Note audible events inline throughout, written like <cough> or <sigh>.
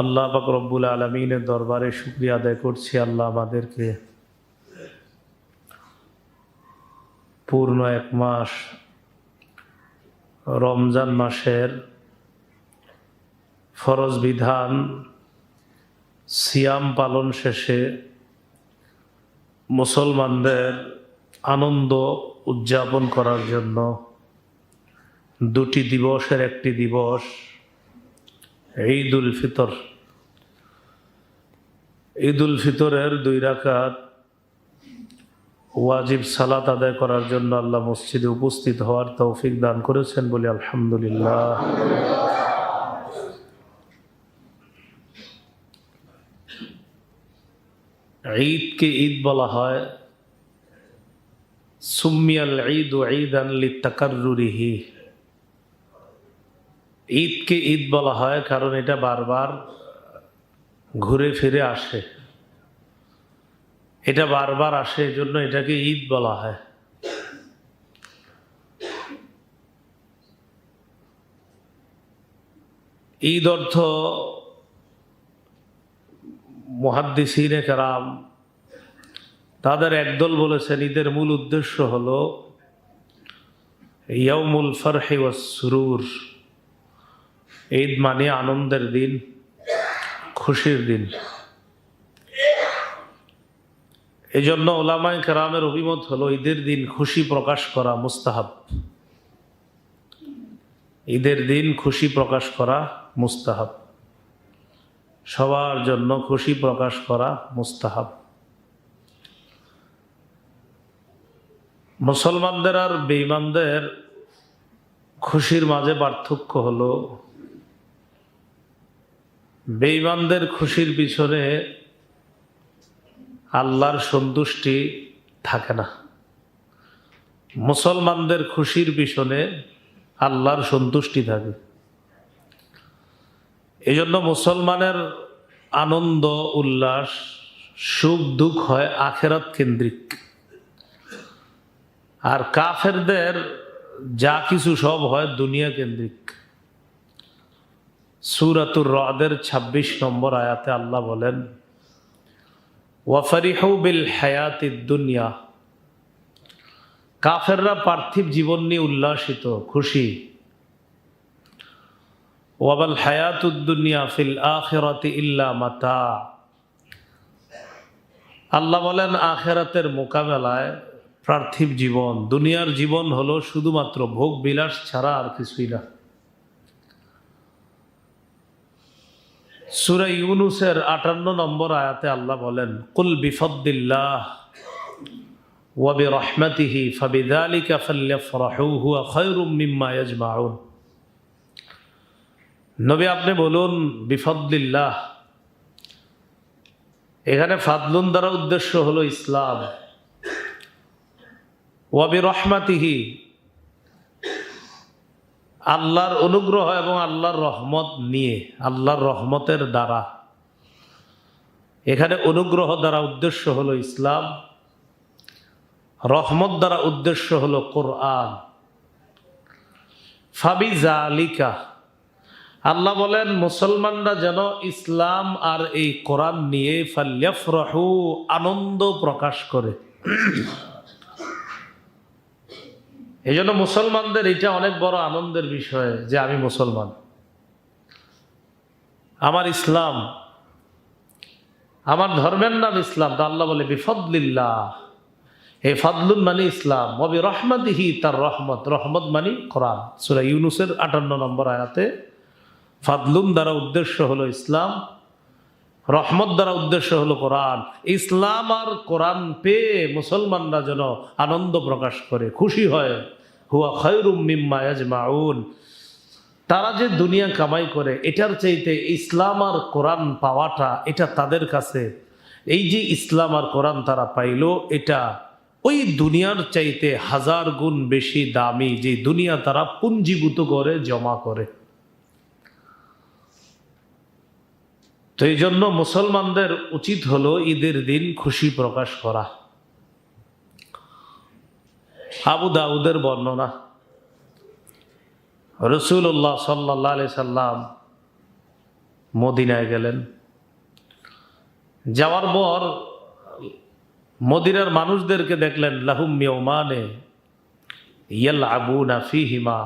আল্লাহ পাক রব্বুল আলমিনের দরবারে শুক্রিয়া আদায় করছি। আল্লাহ আমাদেরকে পূর্ণ এক মাস রমজান মাসের ফরজ বিধান, সিয়াম পালন শেষে মুসলমানদের আনন্দ উদযাপন করার জন্য দুটি দিবসের একটি দিবস ঈদ উল ফিতর। ঈদ উল ফিতরের দুই রাকাত ওয়াজিব সালাত আদায় করার জন্য আল্লাহ মসজিদে উপস্থিত হওয়ার তৌফিক দান করেছেন বলে আলহামদুলিল্লাহ। ঈদকে ঈদ বলা হয়। সুমিয়াল ঈদ ও ঈদ আনলি তাকারুরিহি ঈদকে ঈদ বলা হয় কারণ এটা বারবার ঘুরে ফিরে আসে। এটা বারবার আসে, এজন্য এটাকে ঈদ বলা হয়। ঈদ অর্থ মহাদ্দিসিনে কারাম তাদের একদল বলেছেন, ঈদের মূল উদ্দেশ্য হল ইয়ামুল ফরহে সুরুর। ঈদ মানে আনন্দের দিন। খুশির দিন। এই জন্য ওলামাই কেরামের অভিমত হলো ঈদের দিন খুশি প্রকাশ করা মুস্তাহাব। ঈদের দিন খুশি প্রকাশ করা মুস্তাহাব। সবার জন্য খুশি প্রকাশ করা মুস্তাহাব। মুসলমানদের আর বেঈমানদের খুশির মাঝে পার্থক্য হলো বেঈমানদের খুশির পিছনে আল্লাহর সন্তুষ্টি থাকে না। মুসলমানদের খুশির পিছনে আল্লাহর সন্তুষ্টি থাকে। এই জন্য মুসলমানের আনন্দ, উল্লাস, সুখ, দুঃখ হয় আখেরাত কেন্দ্রিক। আর কাফেরদের যা কিছু সব হয় দুনিয়া কেন্দ্রিক। সুরাতুর রদের ২৬ নম্বর আয়াতে আল্লাহ বলেন, ওয়াফারিহু বিল হায়াতি দুনিয়া। কাফেররা পার্থিব জীবন নিয়ে উল্লাসিত, খুশি। ওয়াবাল হায়াতুদ্দুনিয়া ফিল আখেরাতি ইল্লা মাতা। আল্লাহ বলেন, আখেরাতের মোকাবেলায় পার্থিব জীবন, দুনিয়ার জীবন হলো শুধুমাত্র ভোগ বিলাস ছাড়া আর কিছুই না। সুরা ইউনুসের আটান্ন নম্বর আয়াতে আল্লাহ বলেন, কুল বিফদ্দিল্লাহ ওয়াবি রহমতিহি ফাবিদালিকা ফাল্লাফরাহু নবী আপনি বলুন বিফদ্দিল্লাহ এখানে ফাদলুন দ্বারা উদ্দেশ্য হলো ইসলাম। ওয়াবি রহমাতিহি আল্লাহর অনুগ্রহ এবং আল্লাহর রহমত নিয়ে, আল্লাহর রহমতের দ্বারা। এখানে অনুগ্রহ দ্বারা উদ্দেশ্য হলো ইসলাম, রহমত দ্বারা উদ্দেশ্য হলো কোরআন। ফাবি জালিকা আল্লাহ বলেন, মুসলমানরা যেন ইসলাম আর এই কোরআন নিয়ে ফাল্যাফরাহু আনন্দ প্রকাশ করে। এই জন্য মুসলমানদের এটা অনেক বড় আনন্দের বিষয় যে আমি মুসলমান। আমার ইসলাম, আমার ধর্মের নাম ইসলাম, তা আল্লাহ বলে বিফদলিল্লাহ। হে ফাদলুন মানে ইসলাম অবি রহমতিহি তার রহমত রহমত মানে কোরআন। সুরা ইউনুসের আটান্ন নম্বর আয়াতে, ফাদলুন দ্বারা উদ্দেশ্য হলো ইসলাম, রহমত দ্বারা উদ্দেশ্য হলো কোরআন। ইসলাম আর কোরআন পেয়ে মুসলমানরা যেন আনন্দ প্রকাশ করে, খুশি হয়। হুয়া খয়রুম মিম্মা ইয়াজমাউন। তারা যে দুনিয়া কামাই করে, এটার চাইতে ইসলাম আর কোরআন পাওয়াটা এটা তাদের কাছে। এই যে ইসলাম আর কোরআন তারা পাইল, এটা ওই দুনিয়ার চাইতে হাজার গুণ বেশি দামি যে দুনিয়া তারা পুঞ্জীভূত করে, জমা করে। তো এই জন্য মুসলমানদের উচিত হলো ঈদের দিন খুশি প্রকাশ করা। আবু দাউদের বর্ণনা। রসুল্লাহ সাল্লাহ আলি সাল্লাম মদিনায় গেলেন। যাওয়ার পর মদিনার মানুষদেরকে দেখলেন, লাহুম মিয়মানে ইয়াল আবু নাফি হিমা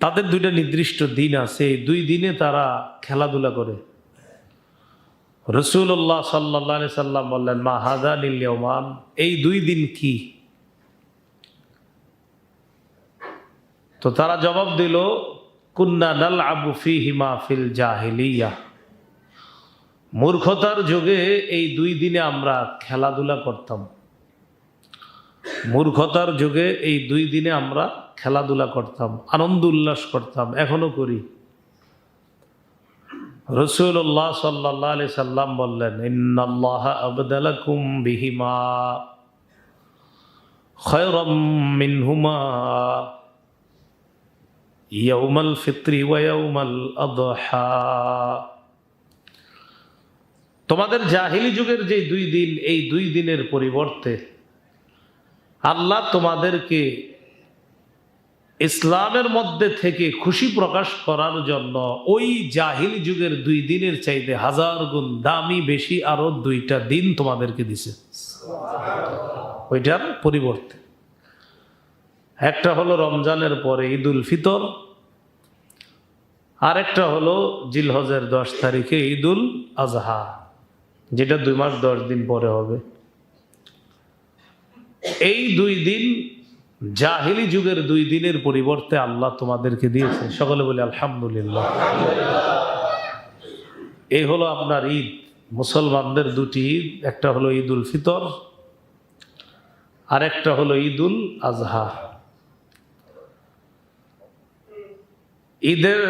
তাদের দুইটা নির্দিষ্ট দিন আছে দুই দিনে তারা খেলাধুলা করে। রসুল্লাহ সাল্লাহ সাল্লাম বললেন, মা হাদা নীলমান এই দুই দিন কি? তো তারা জবাব দিল, কুন্না নাল আবু ফি হিমা ফিল জাহিলিয়া। মূর্খতার যুগে এই দুই দিনে আমরা খেলাধুলা করতাম। মূর্খতার যুগে এই দুই দিনে আমরা খেলাধুলা করতাম, আনন্দ উল্লাস করতাম, এখনও করি। রসুল্লাহ সাল্লাহ আলি সাল্লাম বললেন, ইন্নাল্লাহ আবদালাকুম বিহিমা, খয়রম মিনহুমা। ইয়াউমাল ফিত্রি ওয়াউমাল তোমাদের জাহিলি যুগের যে দুই দিন, এই দুই দিনের পরিবর্তে আল্লাহ তোমাদেরকে ইসলামের মধ্যে থেকে খুশি প্রকাশ করার জন্য ওই জাহিল যুগের দুই দিনের চাইতে হাজার গুণ দামি, বেশি আরও দুইটা দিন তোমাদেরকে দিছে। ওইটার পরিবর্তে। একটা হলো রমজানের পরে ঈদ উল ফিতর, আরেকটা হলো জিলহজের দশ তারিখে ঈদ উল আজহা, যেটা দুই মাস দশ দিন পরে হবে। এই দুই দিন, জাহিলি যুগের দুই দিনের পরিবর্তে আল্লাহ তোমাদেরকে দিয়েছে। সকলে বলে আলহামদুলিল্লাহ। এই হলো আপনার ঈদ। মুসলমানদের দুটি ঈদ, একটা হলো ঈদ উল ফিতর আর একটা হলো ঈদ উল আজহা। ঈদের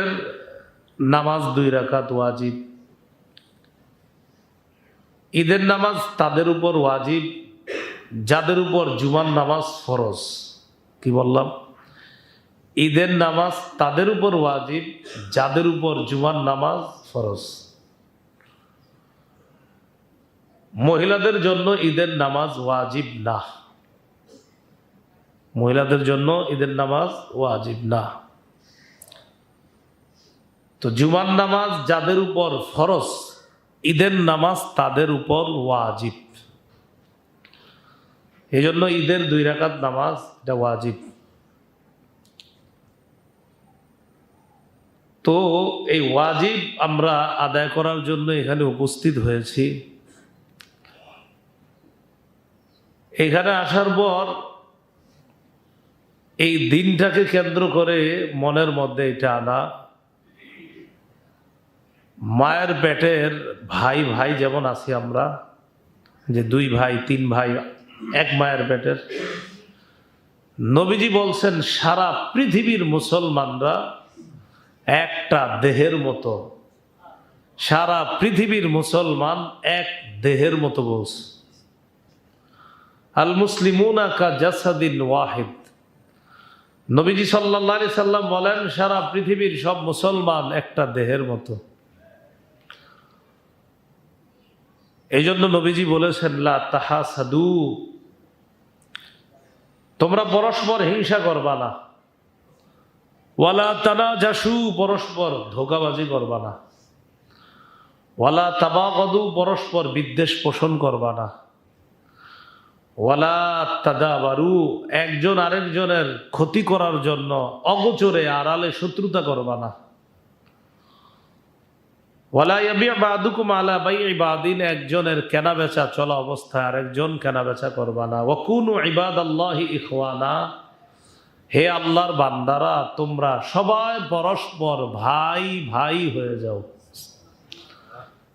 নামাজ দুই রাকাত ওয়াজিব। ঈদের নামাজ তাদের উপর ওয়াজিব, যাদের উপর জুমার নামাজ ফরজ। কি বললাম? ঈদের নামাজ তাদের উপর ওয়াজিব, যাদের উপর জুমার নামাজ ফরজ। মহিলাদের জন্য ঈদের নামাজ ওয়াজিব না। মহিলাদের জন্য ঈদের নামাজ ওয়াজিব না। তো জুমার নামাজ যাদের উপর ফরজ, ঈদের নামাজ তাদের উপর ওয়াজিব। এই জন্য ঈদের দুই রাকাত নামাজ, এটা ওয়াজিব। তো এই ওয়াজিব আমরা আদায় করার জন্য এখানে উপস্থিত হয়েছি। এখানে আসার পর এই দিনটাকে কেন্দ্র করে মনের মধ্যে এটা আনা। মায়ের পেটের ভাই ভাই যেমন আছি আমরা, যে দুই ভাই, তিন ভাই, এক মায়ের পেটের। নবীজি বলছেন, সারা পৃথিবীর মুসলমানরা একটা দেহের মতো। সারা পৃথিবীর মুসলমান এক দেহের মতো বলছে আল মুসলিমুনা কা জাসাদিন ওয়াহিদ। নবীজি সাল্লাহ সাল্লাম বলেন, সারা পৃথিবীর সব মুসলমান একটা দেহের মতো। এই জন্য নবীজি বলেছেন, লা তাহা সাদু তোমরা পরস্পর হিংসা করবা না। ওয়ালা তানা জাসু পরস্পর ধোকাবাজি করবা না। ওয়ালা তাবাগদু, পরস্পর বিদ্বেষ পোষণ করবা না। ওয়ালা তাদাবারু, একজন আরেকজনের ক্ষতি করার জন্য অগোচরে আড়ালে শত্রুতা করবা না। একজনের কেনা বেচা চলা অবস্থায় আরেকজন কেনা বেচা করবা না। ওকুন ইবাদ আল্লাহি ইখওয়ানা, হে আল্লাহর বান্দারা, তোমরা সবাই পরস্পর ভাই ভাই হয়ে যাও।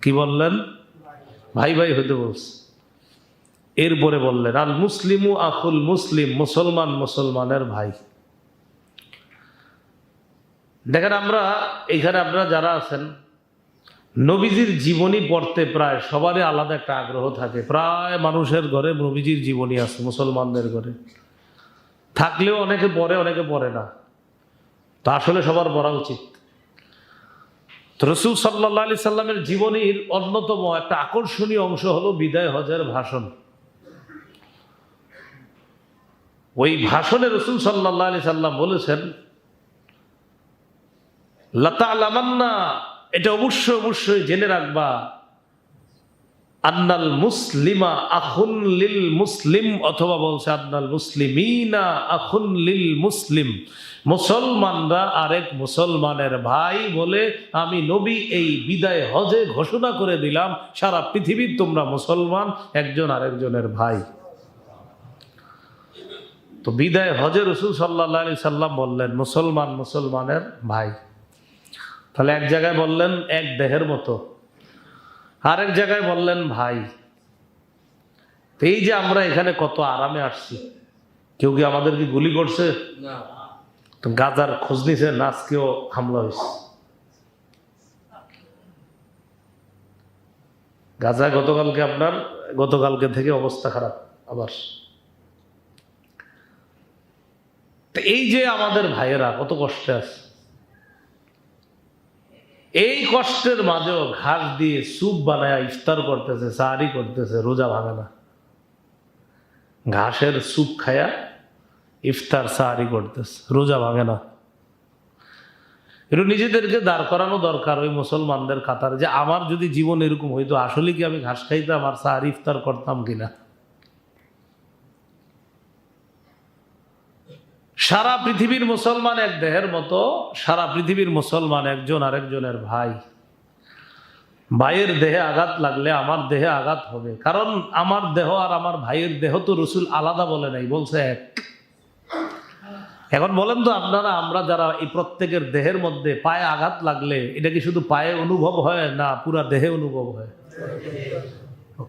কি বললেন? ভাই ভাই হইতে বলছে। এরপরে বললেন, আল মুসলিমু আকুল মুসলিম, মুসলমান মুসলমানের ভাই। দেখেন আমরা, এখানে আপনারা যারা আছেন নবীজির জীবনী পড়তে প্রায় সবারই আলাদা একটা আগ্রহ থাকে। প্রায় মানুষের ঘরে নবীজির জীবনী আছে, মুসলমানদের ঘরে। থাকলেও অনেকে পড়ে অনেকে পড়ে না। তো আসলে সবার পড়া উচিত। রসুল সাল্লাহ আলি সাল্লামের জীবনীর অন্যতম একটা আকর্ষণীয় অংশ হলো বিদায় হজের ভাষণ। ওই ভাষণে রসুল সাল্লাহ আলি সাল্লাম বলেছেন লতা আলামান্না এটা অবশ্যই অবশ্যই জেনে রাখবা। আন্নাল মুসলিমা আখুন লিল মুসলিম, অথবা বলছে আন্নাল মুসলিমিনা আখুন লিল মুসলিম। মুসলমানরা আরেক মুসলমানের ভাই বলে, আমি নবী, এই বিদায় হজে ঘোষণা করে দিলাম, সারা পৃথিবীর তোমরা মুসলমান, একজন আরেকজনের ভাই। তো বিদায় হজে রসুল সাল্লাহ আলি সাল্লাম বললেন, মুসলমান মুসলমানের ভাই। তাহলে এক জায়গায় বললেন এক দেহের মতো আরেক জায়গায় বললেন ভাই এই যে আমরা এখানে কত আরামে আসছি কেউ কি আমাদেরকে গুলি করছে? তো গাজার খোঁজ নিছে নাচকেও হামলা হয়েছে। গাজা গতকালকে আপনার গতকালকে থেকে অবস্থা খারাপ আবার। তো এই যে আমাদের ভাইয়েরা কত কষ্টে আছে। এই কষ্টের মাঝেও ঘাস দিয়ে স্যুপ বানায় ইফতার করতেছে, সাহারি করতেছে, রোজা ভাঙে না। ঘাসের স্যুপ খায়া ইফতার, সাহারি করতেছে, রোজা ভাঙে না। একটু নিজেদেরকে দাঁড় করানো দরকার ওই মুসলমানদের কাতারে যে আমার যদি জীবন এরকম হইতো, আসলে কি আমি ঘাস খাইতাম আর সাহারি ইফতার করতাম কিনা? সারা পৃথিবীর মুসলমান এক দেহের মতো, সারা পৃথিবীর মুসলমান একজন আরেকজনের ভাই। ভাইয়ের দেহে আঘাত লাগলে আমার দেহে আঘাত হবে। কারণ আমার দেহ আর আমার ভাইয়ের দেহ তো রসুল আলাদা বলে নাই, বলছে এক। এখন বলেন তো আপনারা, আমরা যারা এই প্রত্যেকের দেহের মধ্যে পায়ে আঘাত লাগলে, এটা কি শুধু পায়ে অনুভব হয় না, পুরা দেহে অনুভব হয়?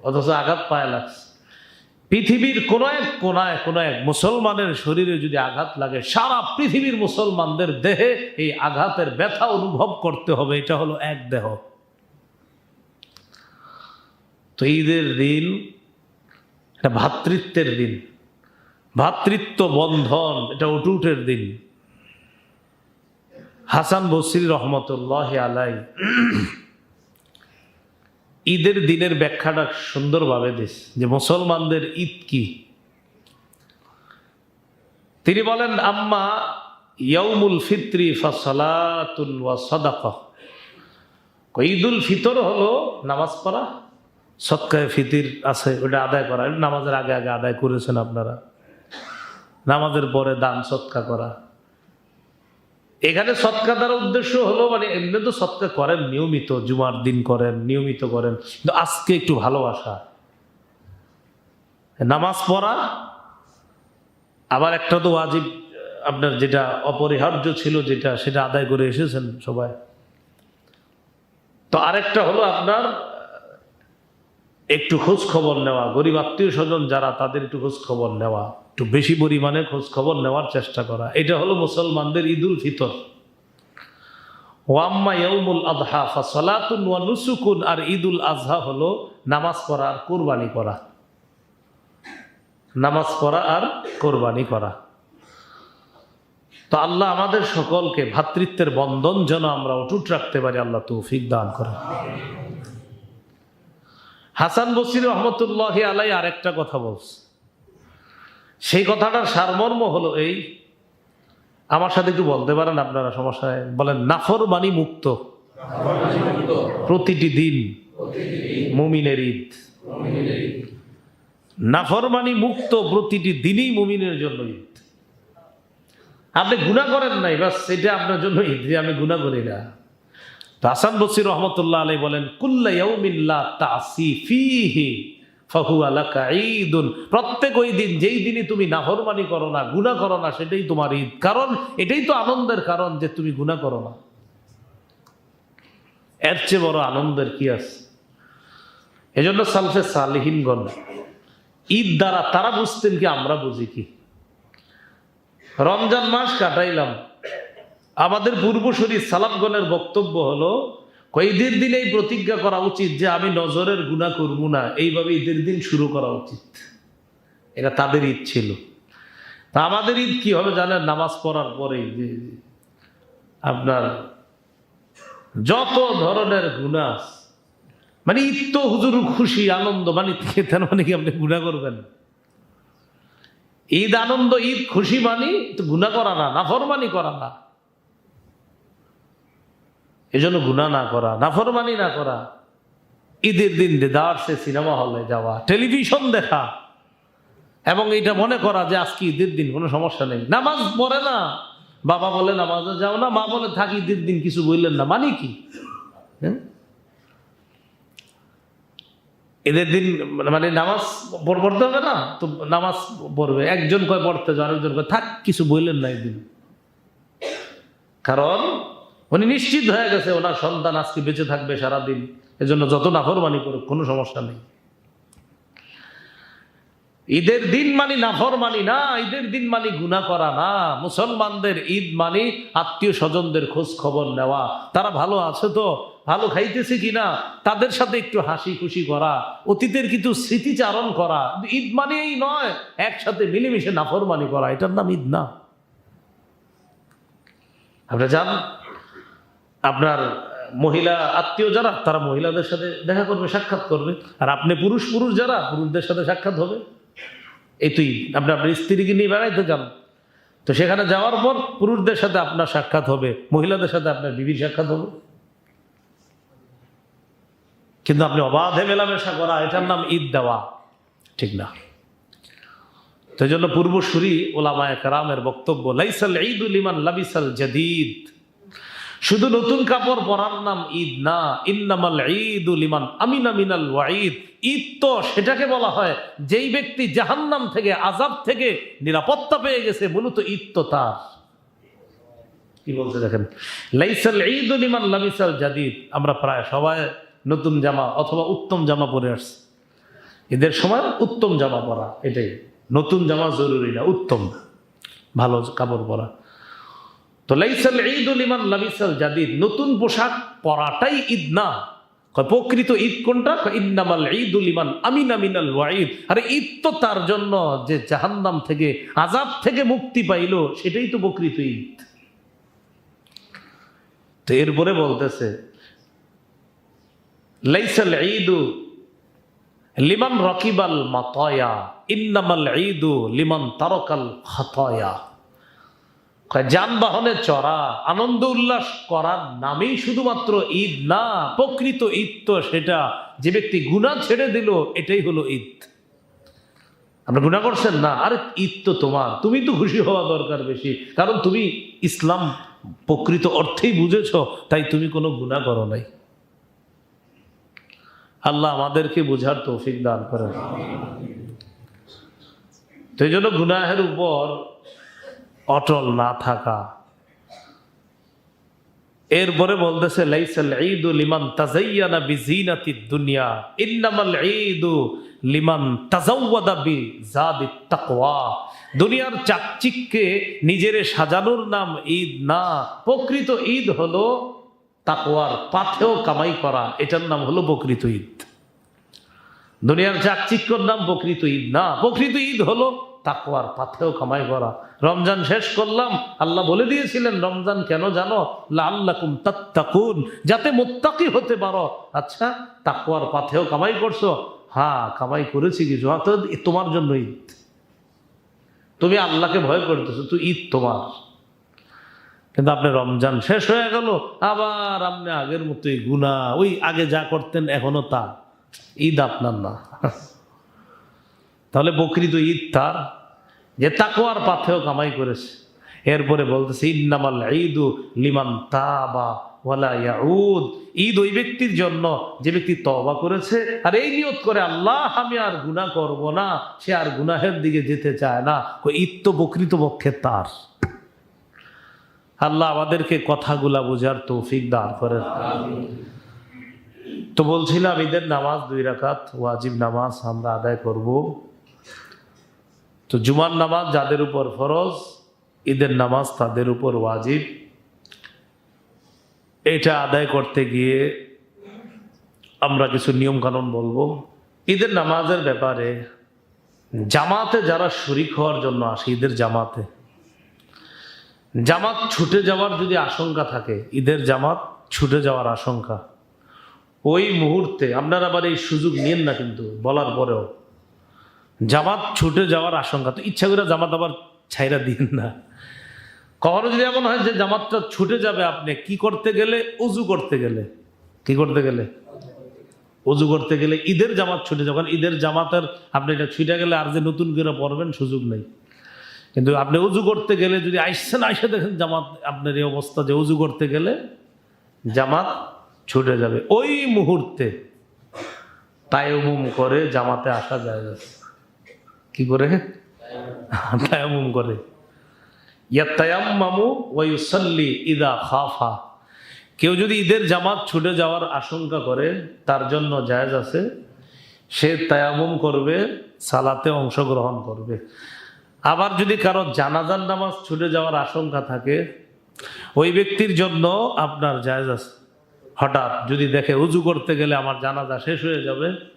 অথচ আঘাত পায়ে লাগছে। পৃথিবীর কোন এক কোনায় কোন এক মুসলমানের শরীরে যদি আঘাত লাগে, সারা পৃথিবীর মুসলমানদের দেহে এই আঘাতের ব্যথা অনুভব করতে হবে। এটা হলো এক দেহ। তো ঈদের দিন, এটা ভ্রাতৃত্বের দিন। ভাতৃত্ব বন্ধন, এটা উটুটের দিন। হাসান বসির রহমতুল্লাহ আলাই ঈদের দিনের ব্যাখ্যাটা সুন্দরভাবে দিস, যে মুসলমানদের ঈদ কি? তিনি বলেন, আম্মা ইয়াউমুল ফিত্রি ফসলাতুন ওয়া সদাকা। ঈদুল ফিতর হলো নামাজ পড়া সৎকায় ফিতির আছে ওটা আদায় করা। নামাজের আগে আগে আদায় করেছেন আপনারা। নামাজের পরে দান সৎকা করা। এখানে সৎকা দ্বারা উদ্দেশ্য হলো মানে এমনি তো সৎকা করেন, নিয়মিত জুমার দিন করেন, নিয়মিত করেন, কিন্তু আজকে একটু ভালোবাসা। নামাজ পড়া, আবার একটা তো ওয়াজিব, আপনার যেটা অপরিহার্য ছিল যেটা, সেটা আদায় করে এসেছেন সবাই। তো আরেকটা হলো আপনার, একটু খোঁজ খবর নেওয়া, গরিব আত্মীয় স্বজন যারা, তাদের একটু খোঁজ খবর নেওয়া। একটু বেশি পরিমাণে খোঁজ খবর নেওয়ার চেষ্টা করা। এটা হলো মুসলমানদের ঈদুল ফিতর। ওয়াম্মা ইয়ৌমুল আজহা ফাসলাতুন নুসুকুন, আর ঈদুল আজহা হলো নামাজ পড়া আর কোরবানি করা। নামাজ পড়া আর কোরবানি করা। তো আল্লাহ আমাদের সকলকে ভ্রাতৃত্বের বন্ধন যেন আমরা অটুট রাখতে পারি, আল্লাহ তৌফিক দান করে হাসান বসির রহমতুল্লাহ আলাই আরেকটা কথা বলছে। সেই কথাটার সারমর্ম হলো এই। আমার সাথে একটু বলতে পারেন আপনারা সমস্যায়। বলেন নাফর বাণী মুক্ত। প্রতিটি দিন মুমিনের ঈদ। নাফরমানি মুক্ত প্রতিটি দিনই মুমিনের জন্য ঈদ। আপনি গুণা করেন নাই, বাস এটা আপনার জন্য ঈদ, যে আমি গুণা করি না। হাসান বসির রহমতুল্লাহ আলাই বলেন, কুল্লা ইয়াউমিল্লা তাসি ফিহি প্রত্যেক ওই দিন, যেই দিনই তুমি নাফরমানি করো না গুণা করো না, সেটাই তোমার ঈদ। কারণ এটাই তো আনন্দের কারণ যে তুমি গুণা করো না। এর চেয়ে বড় আনন্দের কি আছে? এজন্য সালফে সালিহীনগণ, ঈদ দ্বারা তারা বুঝতেন কি, আমরা বুঝি কি। রমজান মাস কাটাইলাম। আমাদের পূর্বসূরি সালামগণের বক্তব্য হলো ঈদের দিনেই প্রতিজ্ঞা করা উচিত যে আমি নজরের গুণা করব না। এইভাবে ঈদের দিন শুরু করা উচিত। এটা তাদের ঈদ ছিল। তা আমাদের ঈদ কি হবে জানেন? নামাজ পড়ার পরে যে আপনার যত ধরনের গুণা মানে ঈদ তো হুজুর খুশি, আনন্দ মানে তার মানে কি আপনি গুণা করবেন? ঈদ আনন্দ, ঈদ খুশি মানি তো গুণা করা না, নাফরমানি করা না। এজন্য গুণা না করা, নাফরমানি না করা। ঈদের দিন সে সিনেমা হলে যাওয়া, টেলিভিশন দেখা। এবং এটা মনে করা যে আজকে ঈদের দিন কোনো সমস্যা নেই। নামাজ পড়ে না। বাবা বলে, নামাজে যাও না। মা বলে, থাকি, ঈদের দিন কিছু বললেন না। মানে কি? হ্যাঁ? ঈদের দিন মানে নামাজ পড়- পড়তে হবে না? তো নামাজ পড়বে। একজন কয়, পড়তে যাও। আরেকজন কয়, থাক, কিছু বললেন না এদিন কারণ উনি নিশ্চিত হয়ে গেছে ওনার সন্তান আজকে বেঁচে থাকবে সারাদিন। এজন্য যত নাফরমানি করুক, কোনো সমস্যা নেই। ঈদের দিন মানি নাফর মানি না, ঈদের দিন মানি গুণা করা না। মুসলমানদের ঈদ মানি আত্মীয় স্বজনদের খোঁজ খবর নেওয়া। তারা ভালো আছে তো? ভালো খাইতেছে কিনা? তাদের সাথে একটু হাসি খুশি করা। অতীতের কিছু স্মৃতিচারণ করা। ঈদ মানে এই নয়, একসাথে মিলেমিশে নাফরমানি করা। এটার নাম ঈদ না। আপনি যান আপনার মহিলা আত্মীয় যারা, তারা মহিলাদের সাথে দেখা করবে, সাক্ষাৎ করবে। আর আপনি পুরুষ পুরুষ যারা, পুরুষদের সাথে সাক্ষাৎ হবে। এই তুই, আপনি আপনার স্ত্রীকে নিয়ে বেড়াইতে যান। তো সেখানে যাওয়ার পর পুরুষদের সাথে আপনার সাক্ষাৎ হবে, মহিলাদের সাথে আপনার বিবির সাক্ষাৎ হবে। কিন্তু আপনি অবাধে মেলামেশা করা, এটার নাম ঈদ দেওয়া, ঠিক না। এই জন্য পূর্বসূরি ওলামায় কারামের বক্তব্য, লাইসাল ঈদুল ইমান লাবিসাল জাদিদ। শুধু নতুন কাপড় পরার নাম ঈদ না, ইন্নামাল ঈদুল ইমান আমিনা মিনাল ওয়াঈদ। ঈদ তো সেটাকে বলা হয় যেই ব্যক্তি জাহান্নাম থেকে আজাব থেকে নিরাপত্তা পেয়ে গেছে, মূলত ঈদ তো তার। কি বলছে দেখেন? লাইসাল ঈদুল ইমান লাবিসাল জাদিদ। আমরা প্রায় সবাই নতুন জামা অথবা উত্তম জামা পরে আসছি। ঈদের সময় উত্তম জামা পরা, এটাই। নতুন জামা জরুরি না, উত্তম। ভালো কাপড় পরা। তো লাইসাল ঈদুল ইমান লাবিসাল জাদিদ, নতুন পোশাক পরাটাই ঈদ না। প্রকৃত ঈদ কোনটা? ইন্নামাল ঈদুল ইমান আমিনা মিনাল ওয়াঈদ। আরে ঈদ তো তার জন্য যে জাহান্নাম থেকে আজাব থেকে মুক্তি পাইলো, সেটাই তো প্রকৃত ঈদ। তো এরপরে বলতেছে, লাইসাল ঈদু লিমান রকিবাল মাতয়া, ইন্নামাল ঈদু লিমান তারকাল খাতয়া। যানবাহনে চড়া, আনন্দ উল্লাস করার নামেই শুধুমাত্র ঈদ না, প্রকৃত ঈদ তো সেটা। যে ব্যক্তি গুণা ছেড়ে দিল, এটাই হলো ঈদ। আপনি গুণা করছেন? না, আরে ঈদ তো তোমার। তুমি তো খুশি হওয়া দরকার বেশি। কারণ তুমি ইসলাম প্রকৃত অর্থেই বুঝেছ, তাই তুমি কোনো গুণা করো নাই। আল্লাহ আমাদেরকে বোঝার তৌফিক দান করেন। এই জন্য গুনাহের উপর অটল না থাকা। এরপরে বলতেছে, লাইসাল ঈদু লিমান তাজাইয়ানা দুনিয়া, ইন্নামাল ঈদু লিমান তাজাওয়াদা বি তাকওয়া। দুনিয়ার চাকচিককে নিজেরে সাজানোর নাম ঈদ না, প্রকৃত ঈদ হলো তাকওয়ার পাথেও কামাই করা, এটার নাম হলো প্রকৃত ঈদ। দুনিয়ার চাকচিক্যর নাম প্রকৃত ঈদ না, প্রকৃত ঈদ হলো তাকওয়ার পাথেও কামাই করা। রমজান শেষ করলাম, আল্লাহ বলে দিয়েছিলেন, রমজান কেন জানো? লাল্লাকুম তাত্তাকুন, যাতে মোত্তাকি হতে পারো। আচ্ছা তাকওয়ার পাথেও কামাই করছ? হ্যাঁ কামাই করেছি কিছু। হ্যাঁ তোমার জন্য ঈদ। তুমি আল্লাহকে ভয় করতেছো, তো ঈদ তোমার। কিন্তু আপনি রমজান শেষ হয়ে গেল, আবার আপনি আগের মতোই গুণা ওই আগে যা করতেন এখনও তা। ঈদ আপনার না। তাহলে বকরি তো ঈদ তার। যে তাকোয়ার পাথেও কামাই করেছে। এরপরে বলতেছে, ইন্নামাল ঈদু লিমান তাবা ওয়ালা ইয়াউদ। ঈদ ওই ব্যক্তির জন্য যে ব্যক্তি তওবা করেছে, আর এই নিয়ত করে, আল্লাহ, আমি আর গুনাহ করব না, সে আর গুনাহের দিকে যেতে চায় না। ঈদ তো বকৃত পক্ষে তার। আল্লাহ আমাদেরকে কথাগুলা বোঝার তৌফিক দান করেন। তো বলছিলাম, ঈদের নামাজ দুই রাকাত, ওয়াজিব নামাজ আমরা আদায় করব। তো জুমার নামাজ যাদের উপর ফরজ, ঈদের নামাজ তাদের উপর ওয়াজিব। এটা আদায় করতে গিয়ে আমরা কিছু নিয়ম কানুন বলব। ঈদের নামাজের ব্যাপারে জামাতে যারা শরিক হওয়ার জন্য আসে, ঈদের জামাতে। জামাত ছুটে যাওয়ার যদি আশঙ্কা থাকে, ঈদের জামাত ছুটে যাওয়ার আশঙ্কা। ওই মুহূর্তে আপনারা আবার এই সুযোগ নিয়েন না কিন্তু, বলার পরেও। জামাত ছুটে যাওয়ার আশঙ্কা। তো ইচ্ছা করে জামাত আবার ছাইরা দিন না। কখনো যদি এমন হয় যে জামাতটা ছুটে যাবে আপনি, কি করতে গেলে? উজু করতে গেলে। কি করতে গেলে? উজু করতে গেলে ঈদের জামাত ছুটে যখন ঈদের জামাতের আপনি এটা ছুটে গেলে আর যে নতুন করে পড়বেন সুযোগ নেই। কিন্তু আপনি উজু করতে গেলে যদি আইসেন, আইসে দেখেন জামাত, আপনার এই অবস্থা যে উজু করতে গেলে জামাত ছুটে যাবে। ওই মুহূর্তে তায়মুম করে জামাতে আসা যায়। কি করে? তায়ামুম করে। ইয়াত্তায়াম্মামু ওয়া ইউসাল্লি ইদা খাফা। কেউ যদি ঈদের জামাত ছুটে যাওয়ার আশঙ্কা করে, তার জন্য জায়েজ আছে, সে তায়ামুম করবে, সালাতে অংশগ্রহণ করবে। আবার যদি কারও জানাজার নামাজ ছুটে যাওয়ার আশঙ্কা থাকে, ওই ব্যক্তির জন্য আপনার জায়েজ আছে। হঠাৎ যদি দেখে উজু করতে গেলে আমার জানাজা শেষ হয়ে যাবে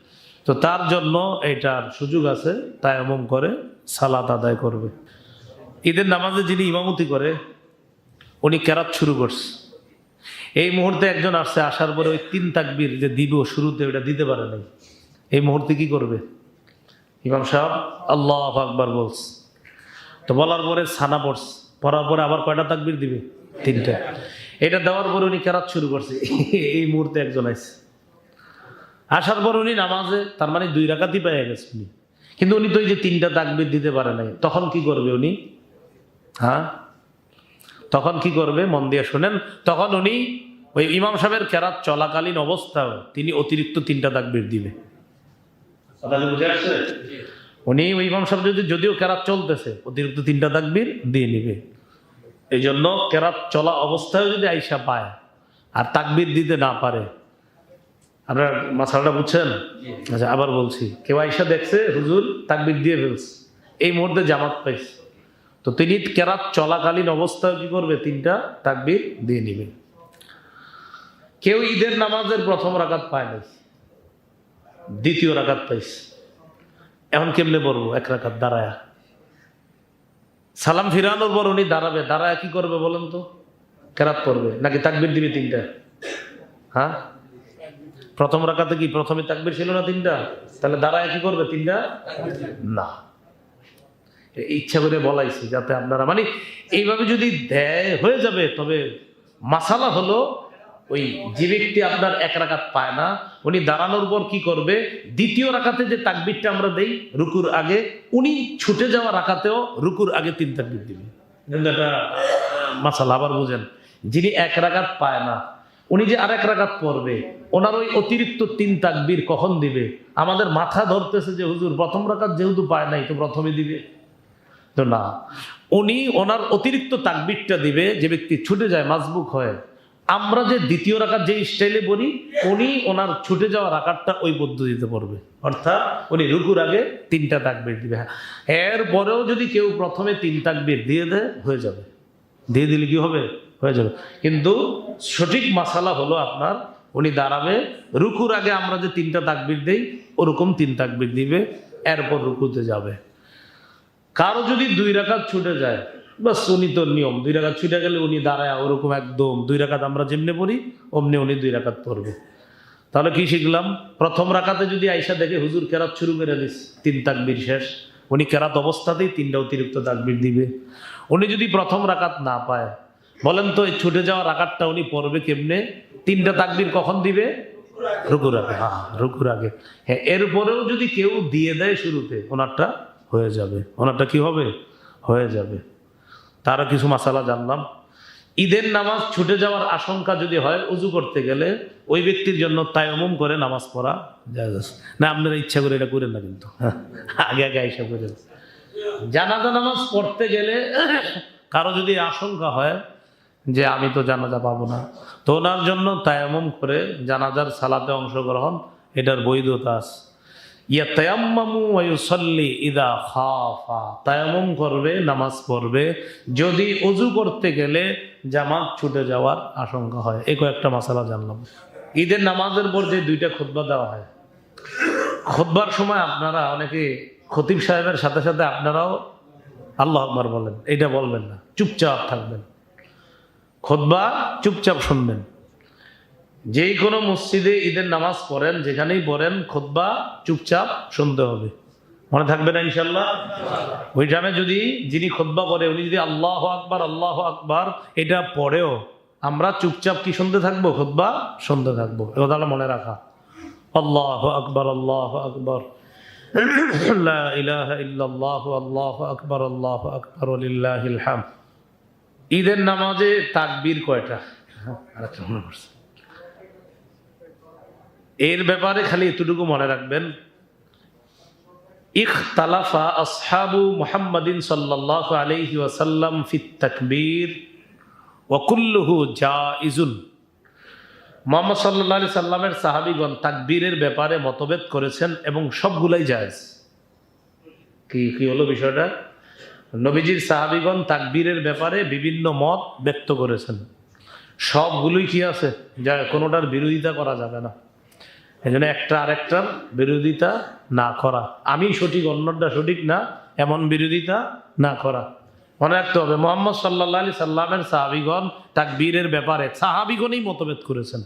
তো তার জন্য এটার সুযোগ আছে তায়ামুম করে, সালাত আদায় করবে। ঈদের নামাজে যিনি ইমামতি করে, উনি কেরাত শুরু করছে। এই মুহূর্তে একজন আসছে, আসার পরে ওই তিন তাকবির যে দিব শুরুতে ওটা দিতে পারে নাই। এই মুহূর্তে কি করবে? ইমাম সাহেব, আল্লাহ আকবার বলছে। তো বলার পরে ছানা পড়ছে। পড়ার পরে আবার কয়টা তাকবির দিবে? তিনটা। এটা দেওয়ার পরে উনি কেরাত শুরু করছে। এই মুহূর্তে একজন আছে আসার পর উনি নামাজে তার মানে দুই রাকাতই পেয়ে গেছে উনি। কিন্তু উনি তো ওই যে তিনটা তাকবির দিতে পারে নাই তখন কি করবে উনি? হ্যাঁ? তখন কি করবে? মন দিয়ে শোনেন তখন উনি ওই ইমাম সাহেবের কেরাত চলাকালীন অবস্থাও তিনি অতিরিক্ত তিনটা তাকবির দিবে। বুঝে উনি ওই ইমাম সাহেব যদি যদিও কেরাত চলতেছে অতিরিক্ত তিনটা তাকবির দিয়ে নিবে। এই জন্য কেরাত চলা অবস্থায় যদি আইসা পায় আর তাকবির দিতে না পারে আপনার মাসালটা বুঝছেন? আচ্ছা আবার বলছি। কেউ আইসা দেখছে হুজুর তাকবির দিয়ে ফেলছে। এই মুহূর্তে জামাত পাইছে। তো তিনি কেরাত চলাকালীন অবস্থায় কি করবে? তিনটা তাকবির দিয়ে নিবে। কেউ ঈদের নামাজের প্রথম রাকাত পায় নাই। দ্বিতীয় রাকাত পাইছে। এখন কেমনে পড়ব? এক রাকাত দাঁড়ায়া। সালাম ফিরানোর পর উনি দাঁড়াবে। দাঁড়ায় কি করবে বলেন তো? কেরাত করবে নাকি তাকবির দিবে তিনটা? হ্যাঁ? প্রথম রাকাতে কি প্রথমে তাকবির ছিল না তিনটা? তাহলে দাঁড়ায় কি করবে তিনটা? না। ইচ্ছা করে বলাইছি যাতে আপনারা মানে এইভাবে যদি দেয় হয়ে যাবে, তবে মাসালা হলো ওই যে ব্যক্তি আপনার এক রাখাত পায় না, উনি দাঁড়ানোর পর কি করবে? দ্বিতীয় রাখাতে যে তাকবিরটা আমরা দেই রুকুর আগে, উনি ছুটে যাওয়া রাখাতেও রুকুর আগে তিন তাকবির দিবে। এটা মাসালা আবার বুঝেন, যিনি এক রাখাত পায় না, উনি যে আর এক রাকাত পড়বে ওনার ওই অতিরিক্ত তিন তাকবির কখন দিবে? আমাদের মাথা ধরতেছে যে, হুজুর, প্রথম রাকাত যেহেতু পায় নাই, তো প্রথমে দিবে। তো না, উনি ওনার অতিরিক্ত তাকবিরটা দিবে, যে ব্যক্তি ছুটে যায় মাসবুক হয়। আমরা যে দ্বিতীয় রাকাত যে স্টাইলে বলি, উনি ওনার ছুটে যাওয়া রাকাতটা ওই পদ্ধতিতে পড়বে অর্থাৎ উনি রুকুর আগে তিনটা তাকবির দিবে। এর পরেও যদি কেউ প্রথমে তিন তাকবির দিয়ে দেয়, হয়ে যাবে। দিয়ে দিলে কি হবে? হয়ে যাবে। কিন্তু সঠিক মাসালা হলো আপনার উনি দাঁড়াবে। রুকুর আগে আমরা যে তিনটা তাকবির দেই, ওরকম তিন তাকবির দিবে, এরপর রুকুতে যাবে। কারও যদি দুই রাকাত ছুটে যায়, বাস উনি তো নিয়ম, দুই রাকাত ছুটে গেলে উনি দাঁড়ায়, ওরকম একদম দুই রাকাত আমরা যেমনি পড়ি, অমনি উনি দুই রাকাত পড়বে। তাহলে কি শিখলাম? প্রথম রাকাতে যদি আইসা দেখে, হুজুর, কেরাত শুরু করে দিস, তিন তাকবির শেষ। উনি কেরাত অবস্থাতেই তিনটা অতিরিক্ত তাকবির দিবে। উনি যদি প্রথম রাকাত না পায় বলেন তো, এই ছুটে যাওয়ার আকারটা উনি পড়বে কেমনে? তিনটা তাকবির কখন দিবে? রুকুর আগে হ্যাঁ রুকুর আগে। হ্যাঁ এরপরেও যদি কেউ দিয়ে দেয় শুরুতে, ওনারটা হয়ে যাবে। ওনারটা কি হবে? হয়ে যাবে। তারও কিছু মাসালা জানলাম। ঈদের নামাজ ছুটে যাওয়ার আশঙ্কা যদি হয়, উজু করতে গেলে ওই ব্যক্তির জন্য তায়মুম করে নামাজ পড়া যায়। না, আপনারা ইচ্ছা করে এটা করেন না কিন্তু। আগে আগে আইসা করে জানাজা নামাজ পড়তে গেলে কারও যদি আশঙ্কা হয় যে আমি তো জানাজা পাবো না। তো ওনার জন্য তায়ামুম করে জানাজার সালাতে অংশগ্রহণ, এটার বৈধতা আছে। ইয়াতায়াম্মামু ওয়া ইউসাল্লি ইদা খাফা। তায়াম্মুম করবে, নামাজ পড়বে। যদি অজু করতে গেলে জামাত ছুটে যাওয়ার আশঙ্কা হয়। এই কয়েকটা মশালা জানলাম। ঈদের নামাজের পর যে দুইটা খুতবা দেওয়া হয়, খুতবার সময় আপনারা অনেকে খতিব সাহেবের সাথে সাথে আপনারাও আল্লাহ আকবার বলেন। এটা বলবেন না। চুপচাপ থাকবেন। খুতবা চুপচাপ শুনবেন। যেই কোনো মসজিদে ঈদের নামাজ পড়েন, যেখানেই পড়েন, খোদবা চুপচাপ শুনতে হবে। মনে থাকবে না ইনশাল্লাহ ওইখানে যদি যিনি খোদবা করে, উনি যদি আল্লাহ আকবার আল্লাহ আকবার, এটা পড়েও আমরা চুপচাপ কি শুনতে থাকব? খোদ্া শুনতে থাকব। এ কথাটা মনে রাখা। আল্লাহ আকবার আল্লাহ আকবার। <clears throat> ইলাহা ইল্লাল্লাহু, আল্লাহু আকবার আল্লাহু আকবার, ওয়ালিল্লাহিল হামদ। ঈদের নামাজে তাকবীর কয়টা। এর ব্যাপারে খালি এতটুকু মনে রাখবেন ফিত আলি সাল্লামের সাহাবিগণ তাকবীরের ব্যাপারে মতভেদ করেছেন এবং সবগুলাই জায়েজ। কি কি হলো বিষয়টা? নবীজির সাহাবিগণ তাকবীরের ব্যাপারে বিভিন্ন মত ব্যক্ত করেছেন। সবগুলোই কি আছে? যা কোনোটার বিরোধিতা করা যাবে না। এই জন্য একটা আরেকটার বিরোধিতা না করা। আমি সঠিক, অন্যটা সঠিক না, এমন বিরোধিতা না করা। মনে রাখতে হবে, মোহাম্মদ সাল্লাহ আলি সাল্লামের সাহাবিগণ তাকবীরের ব্যাপারে সাহাবিগণই মতভেদ করেছেন।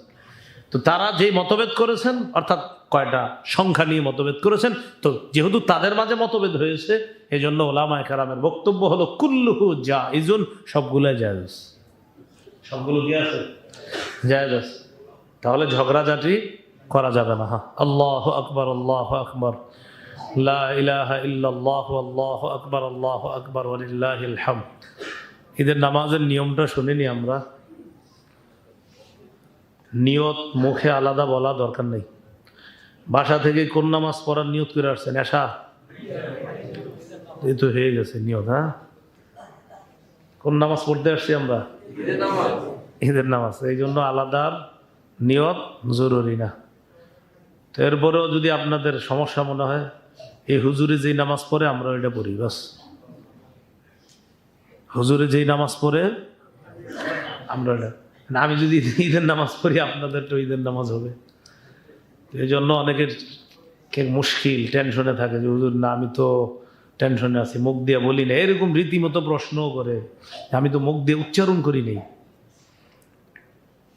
তো তারা যে মতভেদ করেছেন, অর্থাৎ কয়টা সংখ্যা নিয়ে মতভেদ করেছেন? তো যেহেতু তাদের মাঝে মতভেদ হয়েছে এই জন্য ওলামায় কারামের বক্তব্য হলো, কুল্লুহু যা ইজুন সবগুলাই জায়েজ। সবগুলো কি আছে? জায়েজ আছে। তাহলে ঝগড়াঝাটি করা যাবে না। হ্যাঁ আল্লাহ আকবর আল্লাহ আকবর। ঈদের নামাজের নিয়মটা শুনিনি আমরা। নিয়ত মুখে আলাদা বলা দরকার নেই। বাসা থেকে কোন নামাজ পড়ার নিয়ত করে আসছেন? এসা এই তো হয়ে গেছে নিয়ত হ্যাঁ? কোন নামাজ পড়তে আসছি আমরা? ঈদের নামাজ। এই জন্য আলাদার নিয়ত জরুরি না। তো এরপরেও যদি আপনাদের সমস্যা মনে হয় এই হুজুরে যেই নামাজ পড়ে আমরা এটা পড়ি বাস। হুজুরে যেই নামাজ পড়ে আমরা এটা আমি যদি ঈদের নামাজ পড়ি আপনাদের তো ঈদের নামাজ হবে। এই জন্য অনেকের মুশকিল, টেনশনে থাকে যে, হুজুর, না, আমি তো টেনশনে আছি, মুখ দিয়ে বলি না। এরকম রীতিমতো প্রশ্নও করে আমি তো মুখ দিয়ে উচ্চারণ করি নেই।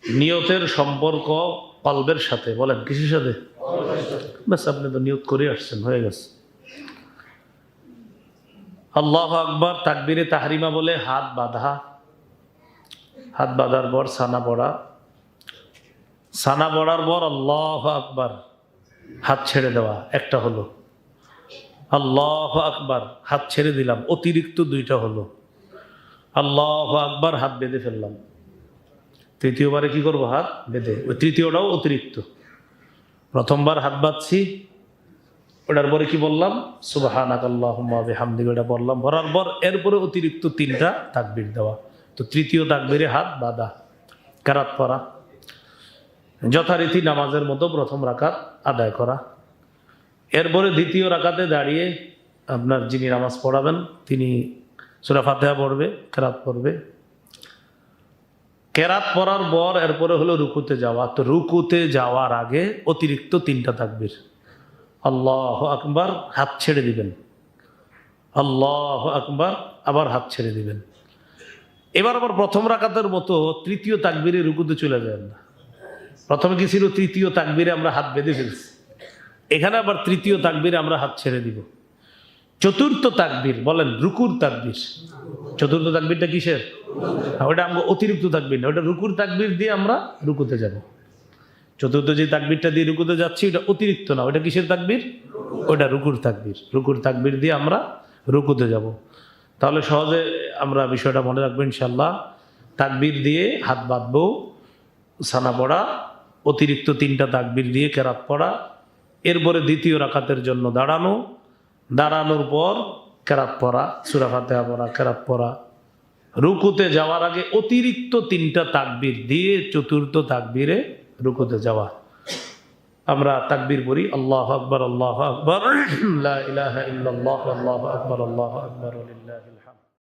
নিয়তের সম্পর্ক কলবের সাথে, বলেন, কিসের সাথে? ব্যাস আপনি তো নিয়ত করে আসছেন, হয়ে গেছে। আল্লাহ আকবর, তাকবিরে তাহরিমা বলে হাত বাঁধা। হাত বাঁধার পর ছানা পড়া। সানা পড়ার পর আল্লাহ আকবার, হাত ছেড়ে দেওয়া, একটা হলো। আল্লাহ আকবার, হাত ছেড়ে দিলাম, অতিরিক্ত দুইটা হলো। আল্লাহ আকবার, হাত বেঁধে ফেললাম। তৃতীয়বারে কি করব? হাত বেঁধে। ওই তৃতীয়টাও অতিরিক্ত। প্রথমবার হাত বাঁধছি, ওটার পরে কি বললাম? সুবাহান হামদিগ ওটা বললাম ভরার পর এরপরে অতিরিক্ত তিনটা তাকবির দেওয়া। তো তৃতীয় তাকবিরে হাত বাঁধা। কারাত পরা যথারীতি নামাজের মতো প্রথম রাকাত আদায় করা। এরপরে দ্বিতীয় রাকাতে দাঁড়িয়ে আপনার যিনি নামাজ পড়াবেন, তিনি সুরা ফাতেহা পড়বে, কেরাত পড়বে। কেরাত পড়ার পর এরপরে হলো রুকুতে যাওয়া। তো রুকুতে যাওয়ার আগে অতিরিক্ত তিনটা তাকবির। আল্লাহ আকবার, হাত ছেড়ে দিবেন। আল্লাহ আকবার, আবার হাত ছেড়ে দিবেন। এবার আবার প্রথম রাকাতের মতো তৃতীয় তাকবিরে রুকুতে চলে যাবেন না। প্রথমে কি ছিল তৃতীয় তাকবিরে আমরা হাত বেঁধে ফেলছি? এখানে আবার তৃতীয় তাকবিরে আমরা হাত ছেড়ে দিব। চতুর্থ তাকবির, বলেন রুকুর তাকবির। চতুর্থ তাকবিরটা কিসের? ওটা আমরা অতিরিক্ত তাকবির না, ওটা রুকুর তাকবির দিয়ে আমরা রুকুতে যাব। চতুর্থ যে তাকবিরটা দিয়ে রুকুতে যাচ্ছি, ওটা অতিরিক্ত না, ওটা কিসের তাকবির? ওটা রুকুর তাকবির। রুকুর তাকবির দিয়ে আমরা রুকুতে যাব। তাহলে সহজে আমরা বিষয়টা মনে রাখব ইনশাল্লাহ তাকবির দিয়ে হাত বাঁধবো। সানা পড়া, অতিরিক্ত তিনটা তাকবির দিয়ে কেরাত পড়া, এরপরে দ্বিতীয় রাখাতের জন্য দাঁড়ানো, দাঁড়ানোর পর কেরাত পড়া, সুরা ফাতেহা পড়া, কেরাত পড়া। রুকুতে যাওয়ার আগে অতিরিক্ত তিনটা তাকবির দিয়ে চতুর্থ তাকবিরে রুকুতে যাওয়া। আমরা তাকবির পড়ি, আল্লাহ আকবর আল্লাহ আকবর <clears throat> ইলাহা ইল্লাল্লাহ আল্লাহ আকবর আল্লাহ আকবর।